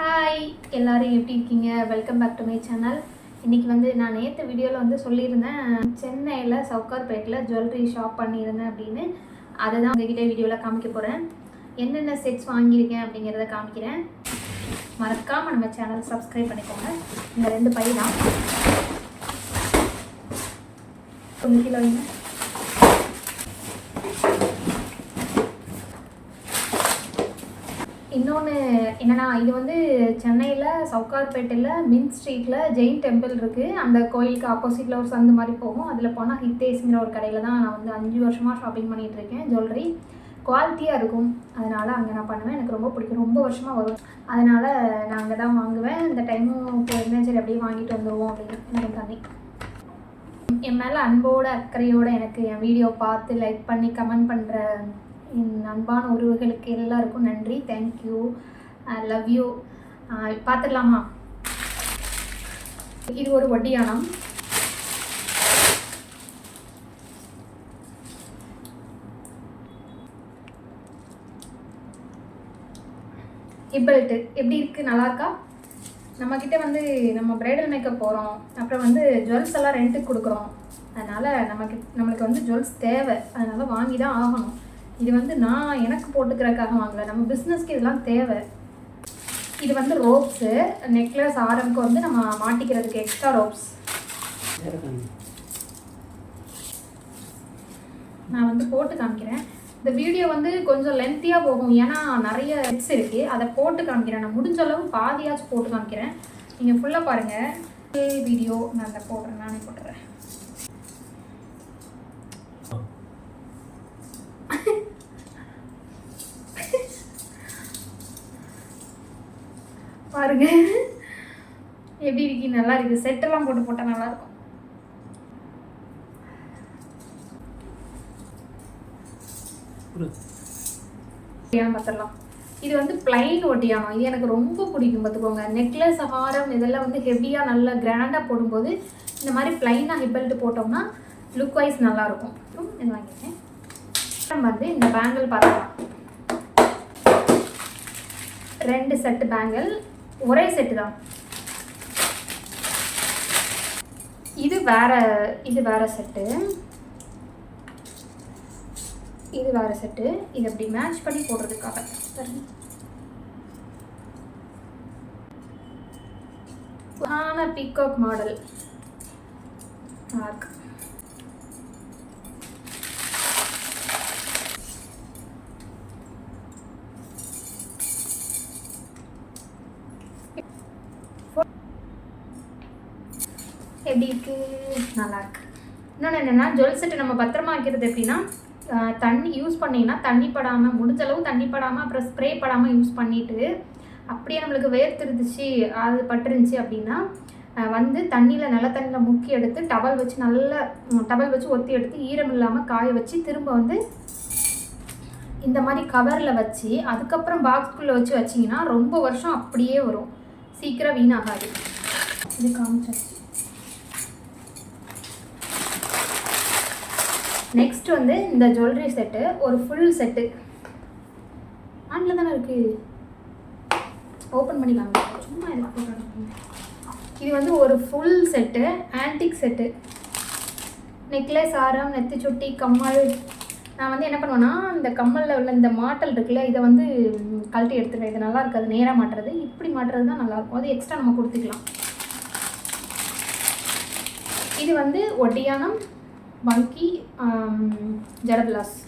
Hi எல்லாரும் எப்படி இருக்கீங்க? Welcome back to my channel இன்றைக்கி வந்து நான் நேற்று வீடியோவில் வந்து சொல்லியிருந்தேன் சென்னையில் சவுக்கார்பேட்டில் ஜுவல்லரி ஷாப் பண்ணியிருந்தேன் அப்படின்னு. அதை தான் உங்ககிட்ட வீடியோவில் காமிக்க போகிறேன் என்னென்ன செட்ஸ் வாங்கியிருக்கேன் அப்படிங்கிறத காமிக்கிறேன். மறக்காமல் நம்ம சேனல் சப்ஸ்கிரைப் பண்ணிக்கோங்க. இந்த ரெண்டு பை தான். கொஞ்சம் கிலோ வைங்க இன்னொன்று என்னென்னா இது வந்து சென்னையில் சவுகார்பேட்டையில் மின் ஸ்ட்ரீட்டில் ஜெயின் டெம்பிள் இருக்குது அந்த கோயிலுக்கு ஆப்போசிட்டில் ஒரு சந்து மாதிரி போகும். அதில் போனால் ஹித்தேஸ்ங்கிற ஒரு கடையில் தான் நான் வந்து அஞ்சு வருஷமாக ஷாப்பிங் பண்ணிகிட்டு இருக்கேன். ஜுவல்லரி குவாலிட்டியாக இருக்கும். அதனால் அங்கே நான் பண்ணுவேன். எனக்கு ரொம்ப பிடிக்கும். ரொம்ப வருஷமாக வரும். அதனால் நான் அங்கே தான் வாங்குவேன். இந்த டைமும் போயிருந்தேன் சரி அப்படியே வாங்கிட்டு வந்துடுவோம் அப்படின்னு எனக்கு தண்ணி என் மேலே அன்போட அக்கறையோட எனக்கு என் வீடியோ பார்த்து லைக் பண்ணி கமெண்ட் பண்ணுற அன்பான உறவுகளுக்கு எல்லாருக்கும் நன்றி. தேங்க்யூ லவ் யூ பார்த்துடலாமா? இது ஒரு வட்டியானம். இப்பல்ட்டு எப்படி இருக்குது நல்லா இருக்கா? நம்மக்கிட்ட வந்து நம்ம பிரைடல் மேக்கப் போகிறோம் அப்புறம் வந்து ஜுவல்ஸ் எல்லாம் ரெண்ட்டுக்கு கொடுக்குறோம். அதனால் நமக்கு நம்மளுக்கு வந்து ஜுவல்ஸ் தேவை. அதனால் வாங்கி தான் ஆகணும். இது வந்து நான் எனக்கு போட்டுக்கிறதுக்காக வாங்கல. நம்ம பிஸ்னஸ்க்கு இதெல்லாம் தேவை. இது வந்து ரோப்ஸு நெக்லஸ் ஆரம்க்கு வந்து நம்ம மாட்டிக்கிறதுக்கு எக்ஸ்ட்ரா ரோப்ஸ் நான் வந்து போட்டு காமிக்கிறேன். இந்த வீடியோ வந்து கொஞ்சம் லென்த்தியாக போகும். ஏன்னா நிறைய ஹெட்ஸ் இருக்குது அதை போட்டு காமிக்கிறேன். நான் முடிஞ்ச அளவு பாதியாச்சும் போட்டு காமிக்கிறேன். நீங்கள் ஃபுல்லாக பாருங்கள் வீடியோ நான் அதை போடுறேன். நானே போட்டுறேன். பாருங்க. எப்படி இருக்கு நல்லா இருக்கு. செட்டெல்லாம் போட்டு போட்டால் நல்லா இருக்கும். பார்த்துடலாம். இது வந்து பிளைன் ஒட்டியானம் இது எனக்கு ரொம்ப பிடிக்கும் பார்த்துக்கோங்க. நெக்லஸ் ஹாரம் இதெல்லாம் வந்து ஹெவியாக நல்லா கிராண்டாக போடும்போது இந்த மாதிரி பிளைனாக ஹிப்பல்ட்டு போட்டோம்னா லுக் வைஸ் நல்லாயிருக்கும் இது வாங்கிட்டேன் அப்புறம் வந்து இந்த பேங்கிள் பார்த்துக்கலாம் ரெண்டு செட்டு பேங்கிள் ஒரே செட்டு தான். இது வேற இது வேற செட்டு இது வேற செட்டு இது அப்படி மேட்ச் பண்ணி போடுறதுக்காக. ஆன பீகாக் மாடல் இருக்கு. எப்படி இருக்கு? நல்லா இருக்கு. இன்னொன்று என்னென்னா ஜுவல் செட்டு நம்ம பத்திரமா வைக்கிறது எப்படின்னா தண்ணி யூஸ் பண்ணிங்கன்னா தண்ணி படாமல் முடிஞ்ச அளவு தண்ணி படாமல் அப்புறம் ஸ்ப்ரே படாமல் யூஸ் பண்ணிவிட்டு அப்படியே நம்மளுக்கு வேர்த்திருந்துச்சு அது பட்டுருந்துச்சு அப்படின்னா வந்து தண்ணியில் நல்ல தண்ணியில் முக்கி எடுத்து டவல் வச்சு நல்ல டவல் வச்சு ஒத்தி எடுத்து ஈரம் இல்லாமல் காய வச்சு திரும்ப வந்து இந்த மாதிரி கவரில் வச்சு அதுக்கப்புறம் பாக்ஸ்குள்ளே வச்சு வச்சிங்கன்னா ரொம்ப வருஷம் அப்படியே வரும். சீக்கிரம் வீணாகாது. இது காமிச்சாச்சு நெக்ஸ்ட் வந்து இந்த ஜுவல்லரி செட்டு ஒரு ஃபுல் செட்டு ஆன்ல தானே இருக்குது ஓப்பன் பண்ணிக்கலாம் சும்மா போட்டு இது வந்து ஒரு full set antique set necklace ஆரம் நெத்தி சுட்டி கம்மல். நான் வந்து என்ன பண்ணுவேன்னா இந்த கம்மலில் உள்ள இந்த மாட்டல் இருக்குல்ல இதை வந்து கழட்டி எடுத்துருவேன். இது நல்லா இருக்காது நேராக மாட்டுறது. இப்படி மாட்டுறது தான் நல்லாயிருக்கும் அது எக்ஸ்ட்ரா நம்ம கொடுத்துக்கலாம். இது வந்து ஒட்டியானம் வங்கி ஜடபிளாஸ் um,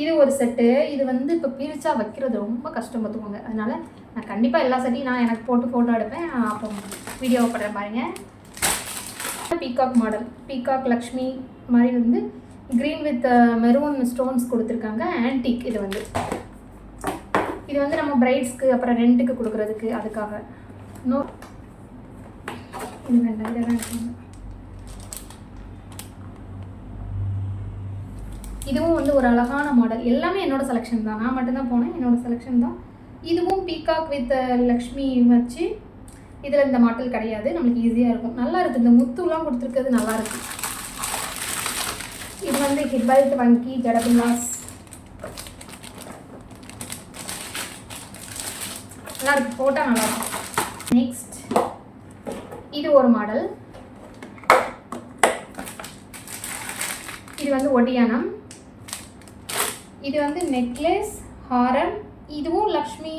இது ஒரு செட்டு இது வந்து இப்போ பிரித்தா வைக்கிறது ரொம்ப கஷ்டம் பார்த்துக்கோங்க. அதனால் நான் கண்டிப்பாக எல்லா செட்டையும் நான் எனக்கு போட்டு ஃபோட்டோ எடுப்பேன். அப்போ வீடியோ போடுறேன் பாருங்க. பீகாக் மாடல் பீகாக் லக்ஷ்மி மாதிரி வந்து க்ரீன் வித் மெரூன் ஸ்டோன்ஸ் கொடுத்துருக்காங்க. ஆன்டிக் இது வந்து. இது வந்து நம்ம பிரைட்ஸ்க்கு அப்புறம் ரெண்ட்டுக்கு கொடுக்குறதுக்கு அதுக்காக. இன்னும் இது வேண்டாம் இதை வேண்டாம் இதுவும் வந்து ஒரு அழகான மாடல் எல்லாமே என்னோட செலெக்ஷன் தான். நான் மட்டும்தான் போனேன். என்னோட செலெக்ஷன் தான். இதுவும் பீகாக் வித் லக்ஷ்மி வச்சு இதில் இந்த மாடல் கிடையாது. நம்மளுக்கு ஈஸியாக இருக்கும். நல்லா இருக்குது இந்த முத்துலாம் கொடுத்துருக்கிறது நல்லா இருக்கு. இது வந்து ஹிப்பல்ட் வங்கி ஜடபில்லாஸ் நல்லா இருக்கு. போட்டால் நல்லா இருக்கும் நெக்ஸ்ட் இது ஒரு மாடல். இது வந்து ஒடியானம் இது வந்து நெக்லஸ் ஹாரம். இதுவும் லக்ஷ்மி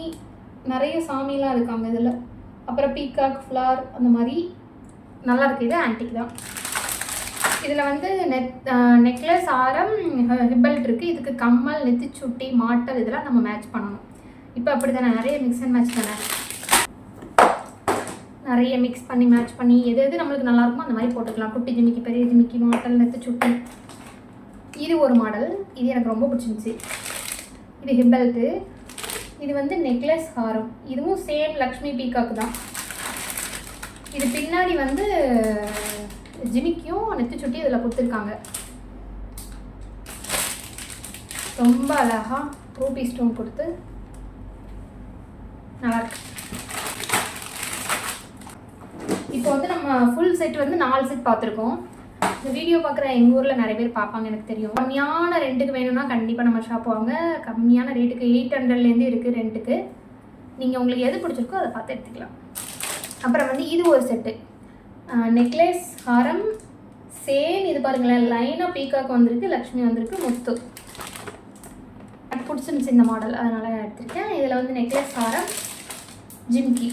நிறைய சாமிலாம் இருக்காங்க இதில். அப்புறம் பீகாக் ஃப்ளார் அந்த மாதிரி நல்லா இருக்குது இது ஆன்டிக் தான். இதில் வந்து நெக் நெக்லஸ் ஆரம் ஹிப்பல்ட் இருக்குது இதுக்கு கம்மல் நெத்திச்சுட்டி மாட்டல் இதெல்லாம் நம்ம மேட்ச் பண்ணணும். இப்போ அப்படி தானே நிறைய மிக்ஸ் அண்ட் மேட்ச் தானே? நிறைய மிக்ஸ் பண்ணி மேட்ச் பண்ணி எது எது நம்மளுக்கு நல்லா இருக்குமோ அந்த மாதிரி போட்டுக்கலாம். குட்டி ஜிமிக்கி பெரிய ஜிமிக்கி மாட்டல் நெத்திச்சுட்டி இது ஒரு மாடல் இது எனக்கு ரொம்ப பிடிச்சிருந்துச்சி. இது ஹிப்பல்ட்டு இது வந்து நெக்லஸ் ஹாரம். இதுவும் சேம் லக்ஷ்மி பீகாக்கு தான். இது பின்னாடி வந்து ஜிமிக்கியும் நெத்து சுட்டி இதில் கொடுத்துருக்காங்க. ரொம்ப அழகாக ரூபி ஸ்டோன் கொடுத்து நல்லாயிருக்கு இருக்கு இப்போ வந்து நம்ம ஃபுல் செட் வந்து நாலு செட் பார்த்துருக்கோம். இந்த வீடியோ பார்க்குற எங்கள் ஊரில் நிறைய பேர் பார்ப்பாங்க எனக்கு தெரியும். கம்மியான ரெண்டுக்கு வேணும்னா கண்டிப்பாக நம்ம ஷாப் வாங்க. கம்மியான ரேட்டுக்கு எயிட் ஹண்ட்ரட்லேருந்து இருக்குது ரெண்டுக்கு நீங்கள் உங்களுக்கு எது பிடிச்சிருக்கோ அதை பார்த்து எடுத்துக்கலாம். அப்புறம் வந்து இது ஒரு செட்டு நெக்லஸ் ஹாரம் சேம் இது பாருங்களேன் லைனாக பீகாக் வந்திருக்கு லக்ஷ்மி வந்திருக்கு முத்து. பிடிச்சிருந்துச்சு இந்த மாடல் அதனால் எடுத்திருக்கேன். இதில் வந்து நெக்லஸ் ஹாரம் ஜிம்கி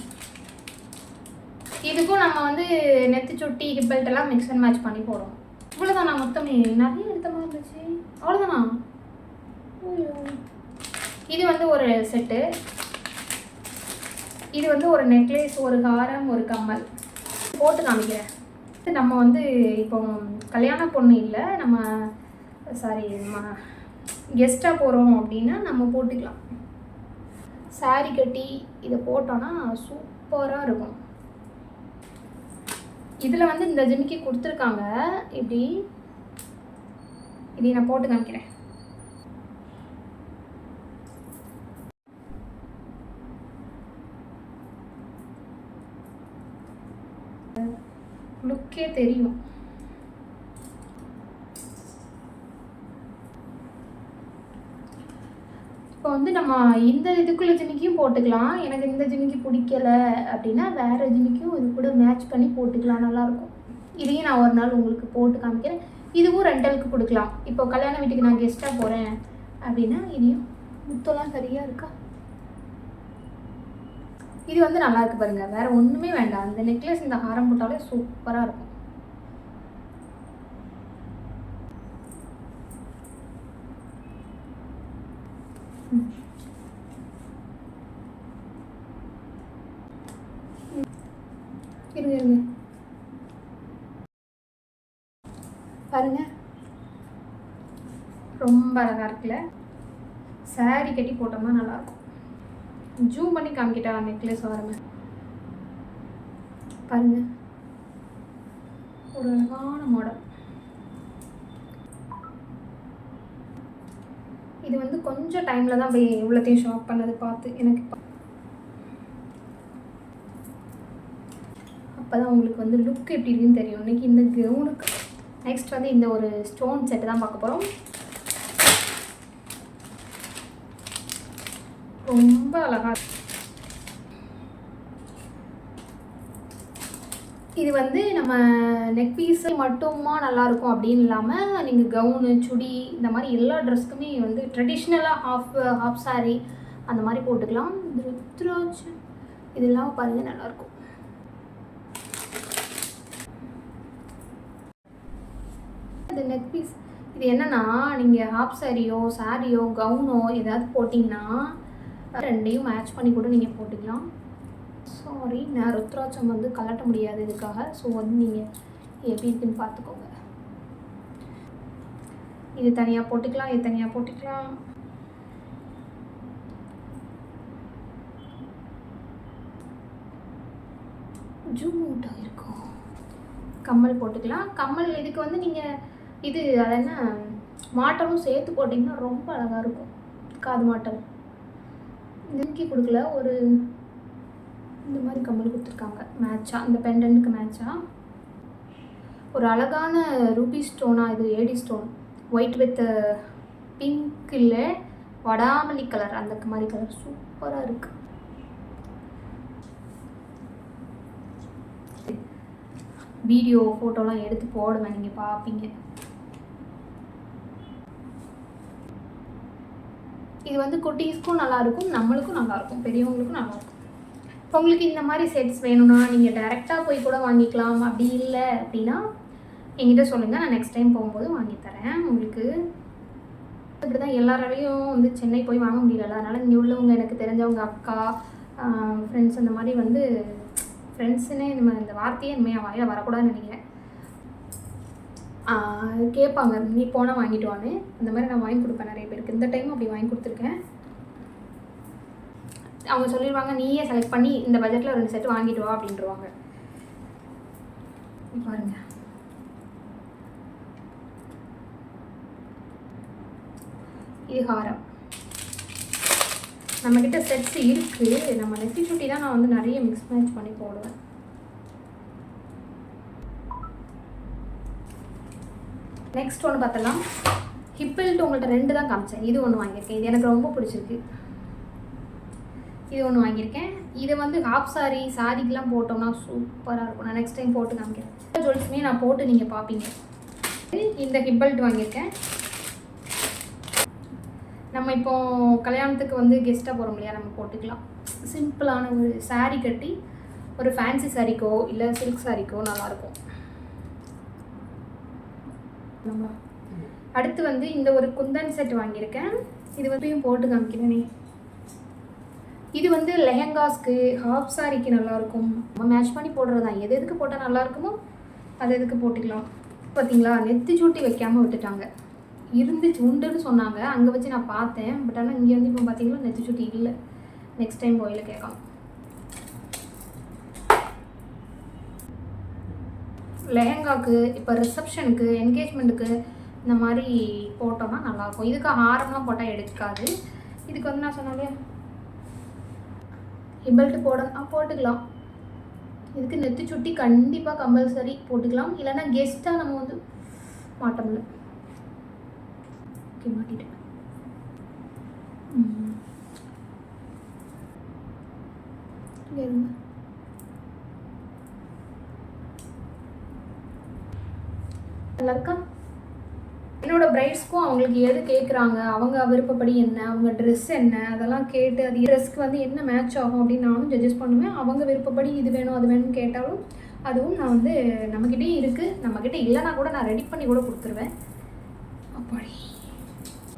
இதுக்கும் நம்ம வந்து நெத்து சுட்டி ஹிப்பல்ட் எல்லாம் மிக்ஸ் அண்ட் மேட்ச் பண்ணி போடுறோம். இவ்வளோதானா மொத்தமே. நிறைய எடுத்த மாதிரி இருந்துச்சு. அவ்வளோதானா ஐயோ. இது வந்து ஒரு செட்டு இது வந்து ஒரு நெக்லேஸ் ஒரு ஹாரம் ஒரு கம்மல். போட்டு காமிக்கிறேன். இது நம்ம வந்து இப்போ கல்யாண பொண்ணு இல்லை நம்ம சாரி கெஸ்ட்டாக போகிறோம் அப்படின்னா நம்ம போட்டுக்கலாம். சாரி கட்டி இதை போட்டோன்னா சூப்பராக இருக்கும். இதில் வந்து இந்த ஜிமிக்கி கொடுத்துருக்காங்க. இப்படி இதை நான் போட்டு காமிக்கிறேன். லுக்கே தெரியும். இப்போ வந்து நம்ம இந்த இதுக்குள்ள ஜிமிக்கியும் போட்டுக்கலாம். எனக்கு இந்த ஜிமிக்கி பிடிக்கல அப்படின்னா வேற ஜிமிக்கியும் இது கூட மேட்ச் பண்ணி போட்டுக்கலாம். நல்லாயிருக்கும். இதையும் நான் ஒரு நாள் உங்களுக்கு போட்டு காமிக்கிறேன். இதுவும் ரெண்டலுக்கு கொடுக்கலாம். இப்போ கல்யாண வீட்டுக்கு நான் கெஸ்ட்டாக போகிறேன் அப்படின்னா இதையும் முத்தெல்லாம் சரியாக இருக்கா? இது வந்து நல்லா இருக்கு பாருங்க. வேற ஒன்றுமே வேண்டாம். அந்த நெக்லஸ் இந்த ஹாரம் போட்டாலே சூப்பராக இருக்கும் ம். ம். இருங்க இருங்க பாருங்க. ரொம்ப அழகா இருக்குல்ல? சாரி கட்டி போட்டோம்னா நல்லா இருக்கும். ஜூம் பண்ணி காமிக்கிட்டா நெக்லஸ் வரமே. பாருங்க. ஒரு அழகான மாடல் இது வந்து கொஞ்சம் டைமில் தான் போய் இவ்வளோத்தையும் ஷாப் பண்ணது பார்த்து எனக்கு அப்போ தான் உங்களுக்கு வந்து லுக் எப்படி இருக்குன்னு தெரியும். இன்னைக்கு இந்த கவுனுக்கு நெக்ஸ்ட் வந்து இந்த ஒரு ஸ்டோன் செட்டு தான் பார்க்க போகிறோம் ரொம்ப அழகாக இது வந்து நம்ம நெக் பீஸு மட்டுமா நல்லா இருக்கும் அப்படின்னு இல்லாமல் நீங்கள் கவுனு சுடி இந்த மாதிரி எல்லா ட்ரெஸ்க்குமே வந்து ட்ரெடிஷ்னலாக ஹாஃப் ஹாஃப் சாரீ அந்த மாதிரி போட்டுக்கலாம். இது இதெல்லாம் பாருங்கள் நல்லாயிருக்கும் இந்த நெக் பீஸ் இது என்னன்னா நீங்கள் ஹாஃப் சாரியோ சாரியோ கவுனோ ஏதாவது போட்டிங்கன்னா ரெண்டையும் மேட்ச் பண்ணி கூட நீங்கள் போட்டுக்கலாம். சாரி நான் ருத்ராட்சம் வந்து கலட்ட முடியாது இதுக்காக. ஸோ வந்து நீங்கள் எப்படி இருக்குன்னு பார்த்துக்கோங்க. இது தனியாக போட்டுக்கலாம் இது தனியாக போட்டுக்கலாம். ஜூம் அவுட் ஆகிருக்கும் கம்மல் போட்டுக்கலாம். கம்மல் இதுக்கு வந்து நீங்கள் இது அது என்ன மாட்டலும் சேர்த்து போட்டிங்கன்னா ரொம்ப அழகாக இருக்கும். காது மாட்டல். நெருக்கி கொடுக்கல ஒரு இந்த மாதிரி கம்மல் கொடுத்துருக்காங்க. மேட்சாக அந்த பெண்டனுக்கு மேட்சாக ஒரு அழகான ரூபி ஸ்டோனாக இது AD stone. White with pink இல்லை வடாமல்லி கலர் அந்த மாதிரி கலர் சூப்பராக இருக்குது வீடியோ ஃபோட்டோலாம் எடுத்து போடுவேன். நீங்கள் பார்ப்பீங்க இது வந்து குட்டீஸ்க்கும் நல்லாயிருக்கும் நம்மளுக்கும் நல்லாயிருக்கும் பெரியவங்களுக்கும் நல்லாயிருக்கும் இப்போ உங்களுக்கு இந்த மாதிரி செட்ஸ் வேணும்னா நீங்கள் டைரெக்டாக போய் கூட வாங்கிக்கலாம். அப்படி இல்லை அப்படின்னா என்கிட்ட சொல்லுங்கள் நான் நெக்ஸ்ட் டைம் போகும்போது வாங்கித்தரேன் உங்களுக்கு இப்படி தான் எல்லாராலையும் வந்து சென்னை போய் வாங்க முடியல அதனால் இங்கே உள்ளவங்க எனக்கு தெரிஞ்சவங்க அக்கா ஃப்ரெண்ட்ஸ் அந்த மாதிரி வந்து ஃப்ரெண்ட்ஸுன்னே நம்ம இந்த வார்த்தையே இனிமையாக வாயில் வரக்கூடாதுன்னு நினைக்கிறேன். கேட்பாங்க. நீ போனால் வாங்கிட்டு வான்னு அந்த மாதிரி நான் வாங்கி கொடுப்பேன் நிறைய பேருக்கு. இந்த டைம் அப்படி வாங்கி கொடுத்துருக்கேன். அவங்க சொல்லிடுவாங்க நீயே செலக்ட் பண்ணி இந்த பட்ஜெட்டில் ரெண்டு செட் வாங்கிட்டு வா அப்படின்றவாங்க பாருங்க. இது ஹாரம். நம்மக்கிட்ட செட்ஸ் இருக்குது நம்ம நெத்தி சுட்டி தான் நான் வந்து நிறைய மிக்ஸ் மேட்ச் பண்ணி போடுவேன். நெக்ஸ்ட் ஒன்று பார்த்தலாம். ஹிப்பில்ட்டு உங்கள்கிட்ட ரெண்டு தான் காமிச்சேன். இது ஒன்று வாங்கியிருக்கேன். இது எனக்கு ரொம்ப பிடிச்சிருக்கு. இது ஒன்று வாங்கியிருக்கேன். இது வந்து ஹாஃப் சாரி சாரிக்கெலாம் போட்டோம்னா சூப்பராக இருக்கும். நான் நெக்ஸ்ட் டைம் போட்டு காமிக்கிறேன். ஜுவல்ஸுமே நான் போட்டு நீங்கள் பார்ப்பீங்க. இந்த ஹிப்பல்ட் வாங்கியிருக்கேன். நம்ம இப்போ கல்யாணத்துக்கு வந்து கெஸ்ட்டாக போகிறோம் இல்லையா? நம்ம போட்டுக்கலாம். சிம்பிளான ஒரு சாரீ கட்டி ஒரு ஃபேன்சி சாரிக்கோ இல்லை சில்க் சாரிக்கோ நல்லாயிருக்கும் நம்ம. அடுத்து வந்து இந்த ஒரு குந்தன் செட் வாங்கியிருக்கேன். இது வந்து போட்டு காமிக்கிறேனே இது வந்து லெஹங்காஸ்க்கு ஹாஃப் சாரிக்கு நல்லாயிருக்கும். நம்ம மேட்ச் பண்ணி போடுறது தான் எது எதுக்கு போட்டால் நல்லாயிருக்குமோ அது எதுக்கு போட்டுக்கலாம். பார்த்தீங்களா நெத்து சூட்டி வைக்காமல் விட்டுட்டாங்க. இருந்துச்சு உண்டுன்னு சொன்னாங்க. அங்கே வச்சு நான் பார்த்தேன். பட் ஆனால் இங்கே வந்து இப்போ பார்த்தீங்கன்னா நெத்து சூட்டி இல்லை. நெக்ஸ்ட் டைம் கோயிலில் கேட்கலாம். லெஹங்காக்கு இப்போ ரிசப்ஷனுக்கு என்கேஜ்மெண்ட்டுக்கு இந்த மாதிரி போட்டோம்னா நல்லாயிருக்கும். இதுக்கு ஹாரம்லாம் போட்டால் எடுக்காது. இதுக்கு வந்து நான் சொன்னாலே பெல்ட் போடணும் போட போட்டுக்கலாம். இதுக்கு நெத்து சுட்டி கண்டிப்பாக கம்பல்சரி போட்டுக்கலாம். இல்லைன்னா கெஸ்ட்டாக நம்ம வந்து மாட்டோம்ல. ஓகே மாட்டிட்டேன். ம். இங்க இருங்க. நல்லா இருக்கா என்னோட பிரைட்ஸ்க்கும் அவங்களுக்கு எது கேட்குறாங்க அவங்க விருப்பப்படி என்ன? அவங்க ட்ரெஸ் என்ன? அதெல்லாம் கேட்டு அது ட்ரெஸ்க்கு வந்து என்ன மேட்ச் ஆகும் அப்படின்னு நானும் ஜட்ஜஸ் பண்ணுவேன். அவங்க விருப்பப்படி இது வேணும் அது வேணும்னு கேட்டாலும் அதுவும் நான் வந்து நம்மக்கிட்டேயும் இருக்குது நம்மக்கிட்ட இல்லைனா கூட நான் ரெடி பண்ணி கூட கொடுத்துருவேன். அப்படி.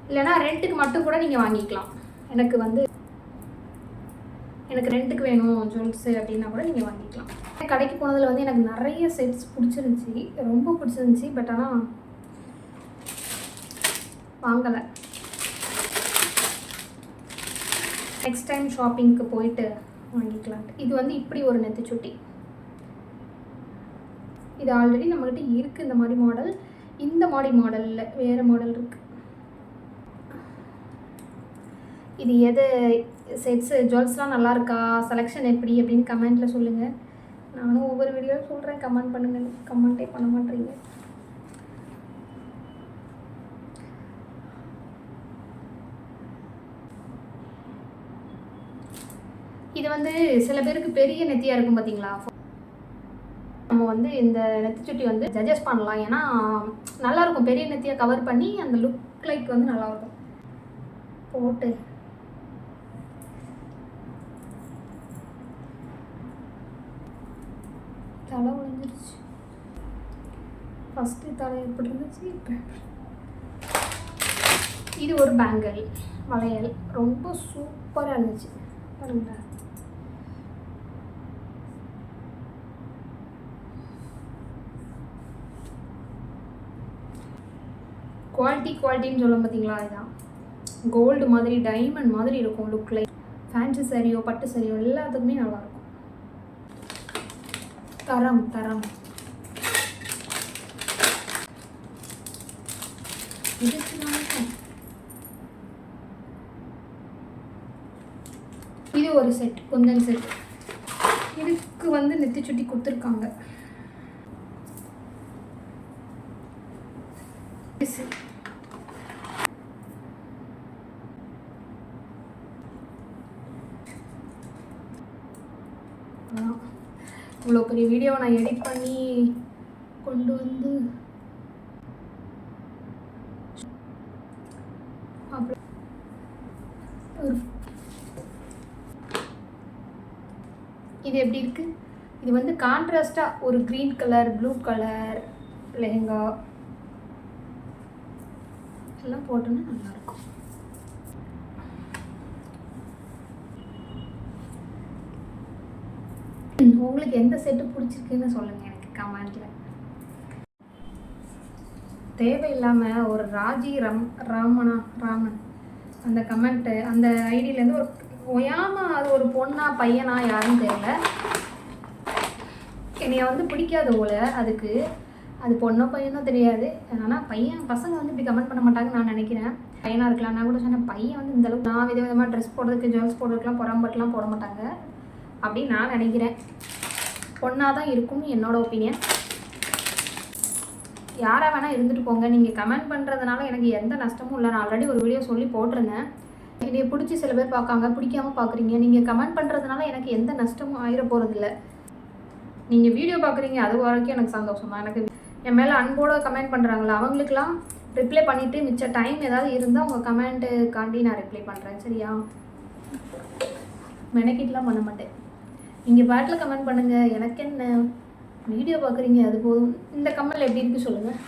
இல்லைனா ரெண்ட்டுக்கு மட்டும் கூட நீங்கள் வாங்கிக்கலாம். எனக்கு வந்து எனக்கு ரெண்ட்டுக்கு வேணும் ஜுவல்ஸு அப்படின்னா கூட நீங்கள் வாங்கிக்கலாம். கடைக்கு போனதில் வந்து எனக்கு நிறைய செட்ஸ் பிடிச்சிருந்துச்சி. ரொம்ப பிடிச்சிருந்துச்சி. பட் ஆனால் வாங்கலை. நெக்ஸ்ட் டைம் ஷாப்பிங்க்கு போயிட்டு வாங்கிக்கலாம் இது வந்து இப்படி ஒரு நெத்தி சுட்டி. இது ஆல்ரெடி நம்மக்கிட்ட இருக்குது இந்த மாதிரி மாடல் இந்த மாதிரி மாடலில் வேறு மாடல் இருக்குது இது எது? செட்ஸு ஜுவல்ஸ்லாம் நல்லா இருக்கா? செலெக்ஷன் எப்படி? அப்படின்னு கமெண்ட்டில் சொல்லுங்கள் நானும் ஒவ்வொரு வீடியோவும் சொல்கிறேன் கமெண்ட் பண்ணுங்கள் கமெண்ட்டே பண்ண மாட்டேறீங்க இது வந்து சில பேருக்கு பெரிய நெத்தியாக இருக்கும் பார்த்தீங்களா நம்ம வந்து இந்த நெத்திச்சுட்டி வந்து ஜட்ஜஸ் பண்ணலாம். ஏன்னா நல்லாயிருக்கும் பெரிய நெத்தியை கவர் பண்ணி அந்த லுக் லைக் வந்து நல்லாயிருக்கும் போட்டு. தலை உழைஞ்சிருச்சு ஃபஸ்ட்டு தலை எப்படி இருந்துச்சு? இப்போ இது ஒரு பேங்கல் வளையல். ரொம்ப சூப்பராக இருந்துச்சு. பாருங்களேன் குவாலிட்டி குவாலிட்டின்னு சொல்ல பார்த்தீங்களா? இதுதான் கோல்டு மாதிரி டைமண்ட் மாதிரி இருக்கும் லுக் லைக் ஃபேன்சி சாரியோ பட்டு சாரியோ எல்லாத்துக்குமே நல்லாயிருக்கும் தரம் தரம். இது ஒரு செட் குந்தன் செட் இதுக்கு வந்து நெத்தி சுட்டி கொடுத்துருக்காங்க. This. இவ்வளோ பெரிய வீடியோவை நான் எடிட் பண்ணி கொண்டு வந்து அப்புறம் ஒரு இது எப்படி இருக்கு? இது வந்து கான்ட்ராஸ்டாக ஒரு green colour blue colour lehenga எல்லாம் போட்டோன்னா நல்லாயிருக்கும் உங்களுக்கு எந்த செட்டு பிடிச்சிருக்குன்னு சொல்லுங்கள் எனக்கு கமெண்ட்டில் தேவையில்லாமல் ஒரு ராஜி ரம் ராமனா ராமன் அந்த கமெண்ட்டு அந்த ஐடியிலேருந்து ஒரு ஒயாமல் அது ஒரு பொண்ணா பையனா யாருன்னு தெரியல. என்னைய வந்து பிடிக்காது போல அதுக்கு. அது பொண்ணோ பையனோ தெரியாது. ஆனால் பையன் பசங்க வந்து இப்படி கமெண்ட் பண்ண மாட்டாங்கன்னு நான் நினைக்கிறேன். பையனாக இருக்கலாம் நான் கூட சொன்னேன் பையன் வந்து இந்தளவுக்கு நான் வித விதமாக ட்ரெஸ் போடுறதுக்கு ஜுவல்ஸ் போடுறதுக்குலாம் புறம்பட்டுலாம் போட மாட்டாங்க. அப்படின்னு நான் நினைக்கிறேன். பொண்ணாக தான் இருக்கும்னு என்னோட ஒப்பீனியன் யாராக வேணால் இருந்துட்டு போங்க. நீங்கள் கமெண்ட் பண்ணுறதுனால எனக்கு எந்த நஷ்டமும் இல்லை. நான் ஆல்ரெடி ஒரு வீடியோ சொல்லி போட்டிருந்தேன். என்னைய பிடிச்சி சில பேர் பார்க்காங்க. பிடிக்காம பார்க்குறீங்க. நீங்கள் கமெண்ட் பண்ணுறதுனால எனக்கு எந்த நஷ்டமும் ஆயிட போகிறதில்ல நீங்கள் வீடியோ பார்க்குறீங்க. அது வரைக்கும் எனக்கு சந்தோஷம் தான். எனக்கு என் மேலே அன்போடு கமெண்ட் பண்ணுறாங்களா அவங்களுக்குலாம் ரிப்ளை பண்ணிவிட்டு மிச்ச டைம் ஏதாவது இருந்தால் உங்கள் கமெண்ட்டுக்காண்டி நான் ரிப்ளை பண்ணுறேன் சரியா? மெனக்கிட்டுலாம் பண்ண மாட்டேன். நீங்கள் பாட்டில் கமெண்ட் பண்ணுங்கள் எனக்கு என்ன? வீடியோ பார்க்குறீங்க அது போதும். இந்த கமெண்ட்ல எப்படி இருக்கு சொல்லுங்கள்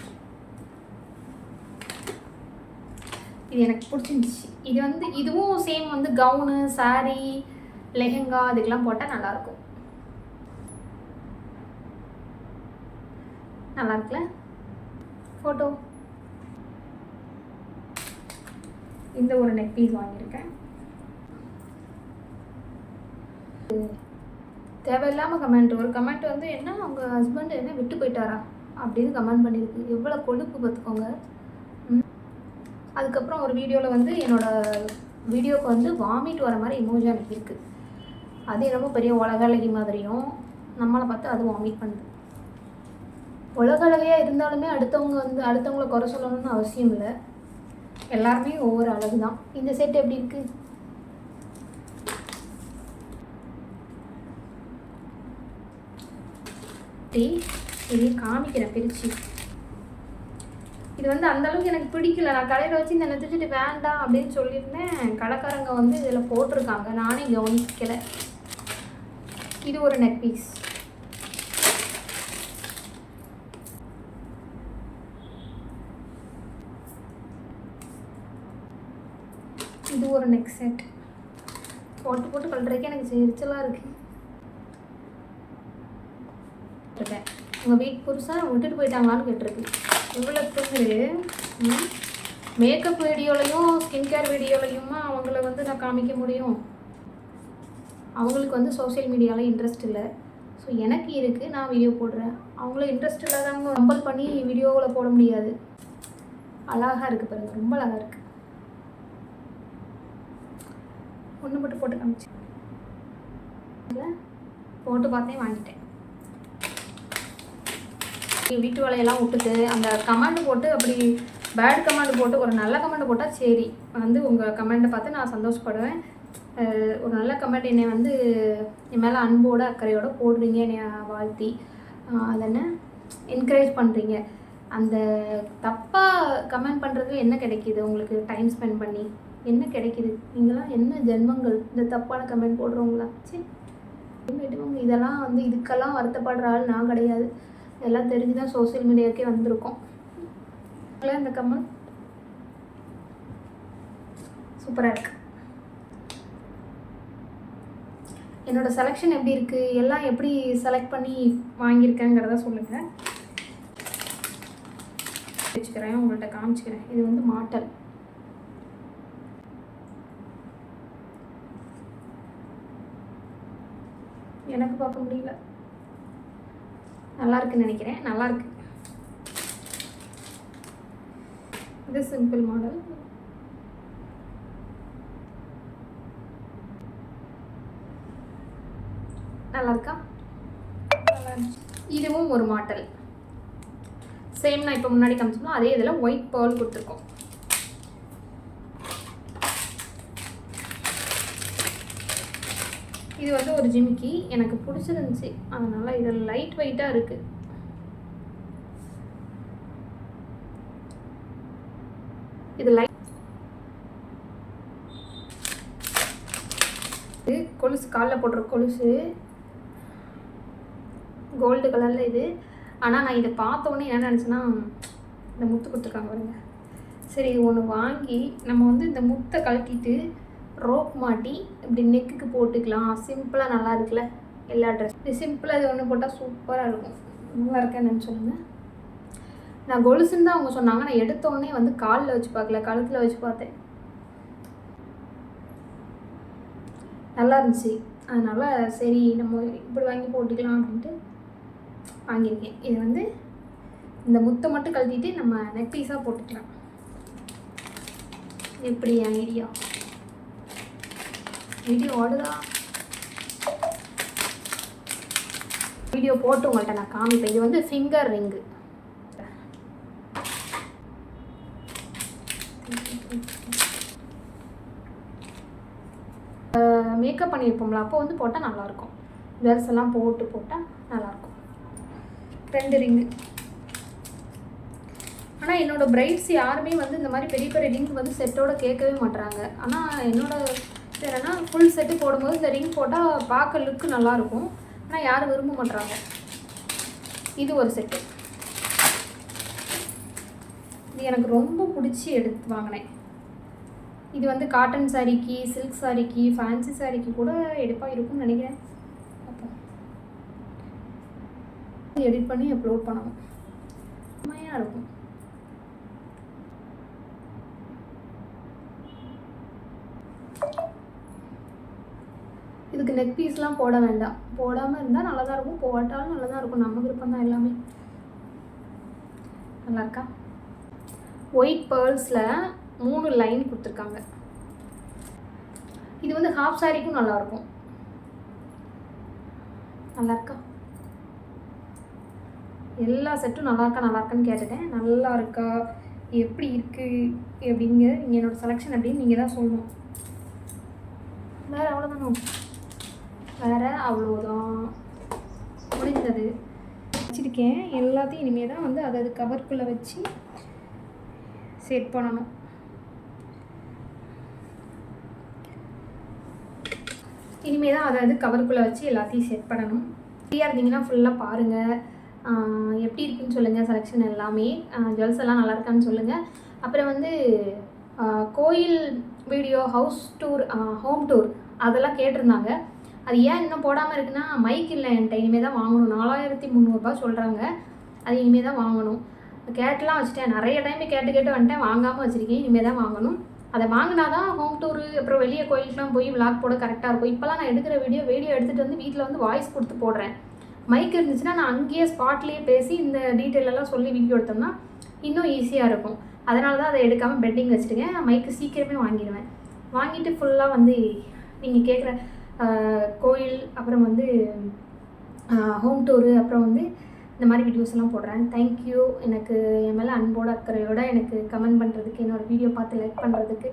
இது எனக்கு பிடிச்சிருந்துச்சு. இது வந்து இதுவும் சேம் வந்து கவுனு சாரீ லெஹெங்கா அதுக்கெல்லாம் போட்டால் நல்லாயிருக்கும் நல்லா இருக்குல்ல ஃபோட்டோ இந்த ஒரு நெக் பீஸ் வாங்கியிருக்கேன். தேவையில்லாமல் கமெண்ட் ஒரு கமெண்ட் வந்து என்ன உங்கள் ஹஸ்பண்ட் என்ன விட்டு போயிட்டாரா? அப்படின்னு கமெண்ட் பண்ணியிருக்கு எவ்வளோ கொழுப்பு பார்த்துக்கோங்க. அதுக்கப்புறம் ஒரு வீடியோவில் வந்து என்னோடய வீடியோவுக்கு வந்து வாமிட் வர மாதிரி இமோஜி அனுப்பியிருக்கு. அது என்னமோ பெரிய உலகளகி மாதிரியும் நம்மளை பார்த்து அது வாமிட் பண்ணுது. உலகளவையாக இருந்தாலுமே அடுத்தவங்க வந்து அடுத்தவங்கள குறை சொல்லணும்னு அவசியம் இல்லை. எல்லாருமே ஒவ்வொரு அழகு தான் இந்த செட் எப்படி இருக்குது டீ இதையும் காமிக்கிறேன் பிரித்து இது வந்து அந்தளவுக்கு எனக்கு பிடிக்கல. நான் கடையில் வச்சு இந்த நெத்திச்சுட்டு வேண்டாம் அப்படின்னு சொல்லியிருந்தேன். கடைக்காரங்க வந்து இதில் போட்டிருக்காங்க. நானே கவனிக்கல இது ஒரு நெக் பீஸ் இது ஒரு நெக் செட் போட்டு போட்டு கழுறதுக்கே எனக்கு எரிச்சலாக இருக்குது இருக்கேன் உங்கள் வீட்டு புதுசாக விட்டுட்டு போயிட்டாங்களான்னு கேட்டிருக்கு. இவ்வளோ மேக்கப் வீடியோலையும் ஸ்கின் கேர் வீடியோலையுமா அவங்கள வந்து நான் காமிக்க முடியும்? அவங்களுக்கு வந்து சோஷியல் மீடியாவில் இன்ட்ரெஸ்ட் இல்லை. ஸோ எனக்கு இருக்குது நான் வீடியோ போடுறேன். அவங்கள இன்ட்ரெஸ்ட் இல்லாதவங்க கம்பல் பண்ணி வீடியோவில் போட முடியாது. அழகாக இருக்குது பாருங்க ரொம்ப அழகாக இருக்குது ஒன்று மட்டும் போட்டு காமிச்சு. போட்டு பார்த்தேன் வாங்கிட்டேன். வீட்டு வேலையெல்லாம் விட்டுட்டு அந்த கமெண்ட் போட்டு அப்படி பேட் கமெண்ட் போட்டு ஒரு நல்ல கமெண்ட் போட்டால் சரி. வந்து உங்கள் கமெண்ட்டை பார்த்து நான் சந்தோஷப்படுவேன். ஒரு நல்ல கமெண்ட் என்னை வந்து என் மேலே அன்போட அக்கறையோடு போடுறீங்க என்னை வாழ்த்தி. அஹ் அது என்ன? என்கரேஜ் பண்ணுறீங்க அந்த தப்பாக கமெண்ட் பண்ணுறதுல என்ன கிடைக்கிது? உங்களுக்கு டைம் ஸ்பெண்ட் பண்ணி என்ன கிடைக்கிது? நீங்களாம் என்ன ஜென்மங்கள்? இந்த தப்பான கமெண்ட் போடுறவங்களா? சரி இதெல்லாம் வந்து இதுக்கெல்லாம் வருத்தப்படுற ஆள் நான் கிடையாது. இதெல்லாம் தெரிஞ்சு தான் சோஷியல் மீடியாவுக்கே வந்திருக்கோம். இந்த கம்மல் சூப்பராக இருக்கு. என்னோட செலெக்ஷன் எப்படி இருக்குது எல்லாம் எப்படி செலக்ட் பண்ணி வாங்கியிருக்கேங்கிறத சொல்லுங்கள் வச்சுக்கிறேன் உங்கள்கிட்ட காமிச்சிக்கிறேன். இது வந்து மாட்டல் எனக்கு பார்க்க முடியல. நல்லா இருக்குன்னு நினைக்கிறேன். நல்லா இருக்கு இது சிம்பிள் மாடல் நல்லா இருக்கா நல்லா இதுவும் ஒரு மாடல் சேம் நான் இப்போ முன்னாடி காமிச்சோம்னா அதே இதில் ஒயிட் பேர்ல் கொடுத்துருக்கோம். இது வந்து ஒரு ஜிமிக்கி. எனக்கு பிடிச்சிருந்துச்சி. அதனால் இது லைட் வெயிட்டாக இருக்குது இது லைட் இது கொலுசு காலில் போடுற கொலுசு. கோல்டு கலரில் இது. ஆனால் நான் இதை பார்த்தோன்னே என்ன நினச்சேன்னா இந்த முத்து கொடுத்துருக்காங்க பாருங்க. சரி இது ஒன்று வாங்கி நம்ம வந்து இந்த முத்தை கழட்டிட்டு ரோப் மாட்டி இப்படி நெக்குக்கு போட்டுக்கலாம். சிம்பிளாக நல்லா இருக்குல்ல எல்லா ட்ரெஸ் இது சிம்பிளாக இது ஒன்று போட்டால் சூப்பராக இருக்கும். நல்லா இருக்கேன்னு சொல்லுங்கள் நான் கொலுசுன்னு தான் அவங்க சொன்னாங்க. நான் எடுத்தோடனே வந்து காலில் வச்சு பார்க்கல. கழுத்தில் வச்சு பார்த்தேன். நல்லா இருந்துச்சு. அதனால் சரி நம்ம இப்படி வாங்கி போட்டுக்கலாம் அப்படின்ட்டு வாங்கியிருக்கேன். இது வந்து இந்த முத்தை மட்டும் கழட்டிட்டு நம்ம நெக் பீஸாக போட்டுக்கலாம். எப்படி ஐடியா வீடியோ ஓடுதா? வீடியோ போட்டு உங்கள்கிட்ட நான் காமிப்பேன். இது வந்து ஃபிங்கர் ரிங்கு மேக்கப் பண்ணியிருப்போம்ல அப்போ வந்து போட்டால் நல்லாயிருக்கும். ஜுவல்ஸ் எல்லாம் போட்டு போட்டால் நல்லாயிருக்கும். ரெண்டு ரிங்கு ஆனால் என்னோடய பிரைட்ஸ் யாருமே வந்து இந்த மாதிரி பெரிய பெரிய ரிங் வந்து செட்டோட கேட்கவே மாட்டுறாங்க ஆனால் என்னோடய என்னென்னா ஃபுல் செட்டு போடும்போது இந்த ரிங் போட்டால் பார்க்க லுக்கு நல்லாயிருக்கும். ஆனால் யாரும் விரும்ப மாட்றாங்க? இது ஒரு செட்டு இது எனக்கு ரொம்ப பிடிச்சி எடுத்து வாங்கினேன். இது வந்து காட்டன் சாரிக்கு சில்க் சாரிக்கு ஃபேன்சி சாரிக்கு கூட எடுப்பாக இருக்கும்னு நினைக்கிறேன். பார்ப்போம் எடிட் பண்ணி அப்லோட் பண்ணணும். செம்மையாக இருக்கும். இதுக்கு நெக் பீஸ்லாம் போட வேண்டாம். போடாமல் இருந்தால் நல்லா தான் இருக்கும். போட்டாலும் நல்லா தான் இருக்கும். நம்ம விருப்பம் தான் எல்லாமே. நல்லா இருக்கா ஒயிட் பேர்ல்ஸில் மூணு லைன் கொடுத்துருக்காங்க. இது வந்து ஹாஃப் சாரிக்கும் நல்லாயிருக்கும் நல்லாயிருக்கா எல்லா செட்டும் நல்லாயிருக்கா நல்லாயிருக்கான்னு கேட்டுட்டேன். நல்லா இருக்கா எப்படி இருக்குது எப்படிங்க நீங்கள் என்னோடய செலெக்ஷன் அப்படின்னு நீங்கள் தான் சொல்லணும். வேறு அவ்வளோதானோ வேறு அவ்வளோதான் முடிந்தது வச்சுருக்கேன். எல்லாத்தையும் இனிமேல் தான் வந்து அதை அது கவர்க்குள்ளே வச்சு செட் பண்ணணும். இனிமேல் தான் அதை அது கவருக்குள்ளே வச்சு எல்லாத்தையும் செட் பண்ணணும். ஃப்ரீயாக இருந்தீங்கன்னா ஃபுல்லாக பாருங்கள் எப்படி இருக்குன்னு சொல்லுங்கள் செலெக்ஷன் எல்லாமே. ஜுவல்ஸ் எல்லாம் நல்லா இருக்கான்னு சொல்லுங்கள் அப்புறம் வந்து கோயில் video house tour home tour அதெல்லாம் கேட்டிருந்தாங்க. அது ஏன் இன்னும் போடாமல் இருக்குன்னா மைக் இல்லை என்கிட்ட இனிமேல் தான் வாங்கணும். நாலாயிரத்தி முந்நூறுரூபா சொல்கிறாங்க அது இனிமேல் தான் வாங்கணும். கேட்டெலாம் வச்சுட்டேன். நிறைய டைம் கேட்டு கேட்டு வந்துட்டேன். வாங்காமல் வச்சுருக்கேன். இனிமேல் தான் வாங்கணும். அதை வாங்கினா தான் ஹோம் டூரு அப்புறம் வெளியே கோயிலுக்குலாம் போய் விளாக் போட கரெக்டாக இருக்கும். இப்போலாம் நான் எடுக்கிற வீடியோ வீடியோ எடுத்துகிட்டு வந்து வீட்டில் வந்து வாய்ஸ் கொடுத்து போடுறேன். மைக் இருந்துச்சுன்னா நான் அங்கேயே ஸ்பாட்லேயே பேசி இந்த டீட்டெயிலெல்லாம் சொல்லி வீடியோ எடுத்தோம்னா இன்னும் ஈஸியாக இருக்கும். அதனால தான் அதை எடுக்காமல் பெட்டிங் வச்சுருக்கேன் மைக்கு சீக்கிரமே வாங்கிடுவேன். வாங்கிட்டு ஃபுல்லாக வந்து நீங்கள் கேட்குற கோயில் அப்புறம் வந்து ஹோம் டூரு அப்புறம் வந்து இந்த மாதிரி வீடியோஸ் எல்லாம் போடுறேன். தேங்க்யூ எனக்கு என் மேலே அன்போட அக்கறையோட எனக்கு கமெண்ட் பண்ணுறதுக்கு என்னோடய வீடியோ பார்த்து லைக் பண்ணுறதுக்கு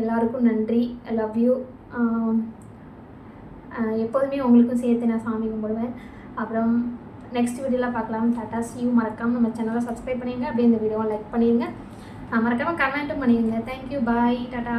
எல்லாருக்கும் நன்றி. லவ் யூ எப்போதுமே உங்களுக்கும் சேர்த்து நான் சாமி கும்பிடுவேன். அப்புறம் நெக்ஸ்ட் வீடியோவில் பார்க்கலாம். டாட்டா சியூ மறக்காமல் நம்ம சேனலை சப்ஸ்கிரைப் பண்ணிடுங்க அப்படியே இந்த வீடியோவை லைக் பண்ணிடுங்க மறக்காமல் கமெண்ட்டும் பண்ணிடுங்க தேங்க்யூ பாய் டாட்டா